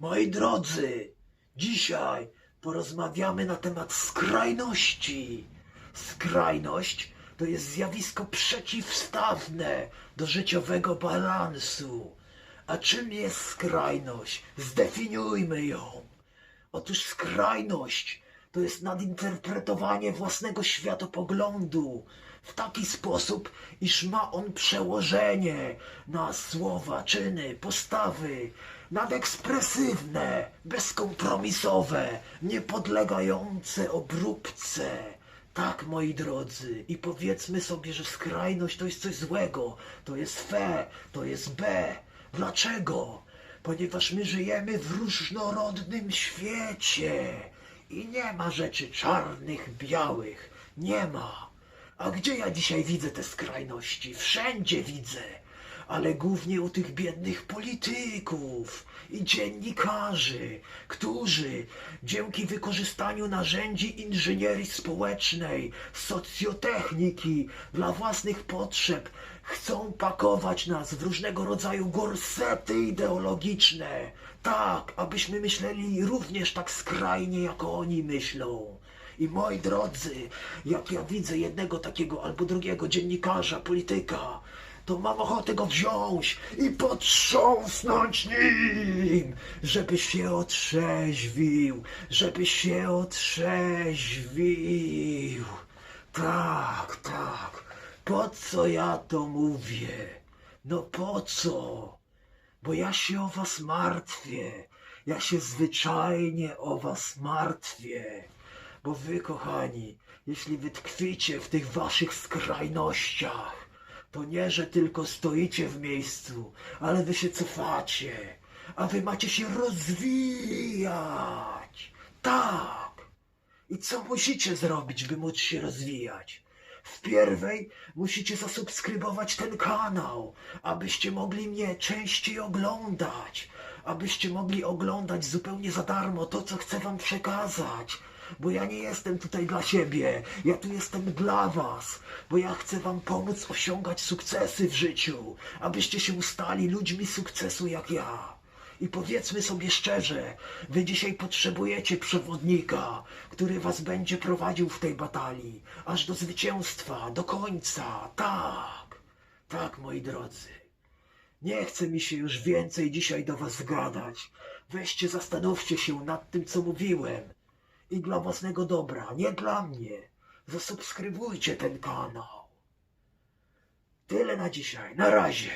Moi drodzy, dzisiaj porozmawiamy na temat skrajności. Skrajność to jest zjawisko przeciwstawne do życiowego balansu. A czym jest skrajność? Zdefiniujmy ją. Otóż skrajność to jest nadinterpretowanie własnego światopoglądu w taki sposób, iż ma on przełożenie na słowa, czyny, postawy, nadekspresywne, bezkompromisowe, niepodlegające obróbce. Tak, moi drodzy, i powiedzmy sobie, że skrajność to jest coś złego, to jest fe, to jest B. Dlaczego? Ponieważ my żyjemy w różnorodnym świecie i nie ma rzeczy czarnych, białych. Nie ma. A gdzie ja dzisiaj widzę te skrajności? Wszędzie widzę. Ale głównie u tych biednych polityków i dziennikarzy, którzy dzięki wykorzystaniu narzędzi inżynierii społecznej, socjotechniki dla własnych potrzeb chcą pakować nas w różnego rodzaju gorsety ideologiczne. Tak, abyśmy myśleli również tak skrajnie, jak oni myślą. I moi drodzy, jak ja widzę jednego takiego albo drugiego dziennikarza, polityka, to mam ochotę go wziąć i potrząsnąć nim, żeby się otrzeźwił, żeby się otrzeźwił. Tak, tak. Po co ja to mówię? No po co? Bo ja się o was martwię. Ja się zwyczajnie o was martwię. Bo wy, kochani, jeśli wy tkwicie w tych waszych skrajnościach, to nie, że tylko stoicie w miejscu, ale wy się cofacie, a wy macie się rozwijać. Tak. I co musicie zrobić, by móc się rozwijać? Wpierwej musicie zasubskrybować ten kanał, abyście mogli mnie częściej oglądać, abyście mogli oglądać zupełnie za darmo to, co chcę wam przekazać. Bo ja nie jestem tutaj dla siebie, ja tu jestem dla was, bo ja chcę wam pomóc osiągać sukcesy w życiu, abyście się stali ludźmi sukcesu jak ja. I powiedzmy sobie szczerze, wy dzisiaj potrzebujecie przewodnika, który was będzie prowadził w tej batalii, aż do zwycięstwa, do końca. Tak, tak, moi drodzy. Nie chce mi się już więcej dzisiaj do was gadać. Weźcie, zastanówcie się nad tym, co mówiłem. I dla własnego dobra, nie dla mnie. Zasubskrybujcie ten kanał. Tyle na dzisiaj. Na razie.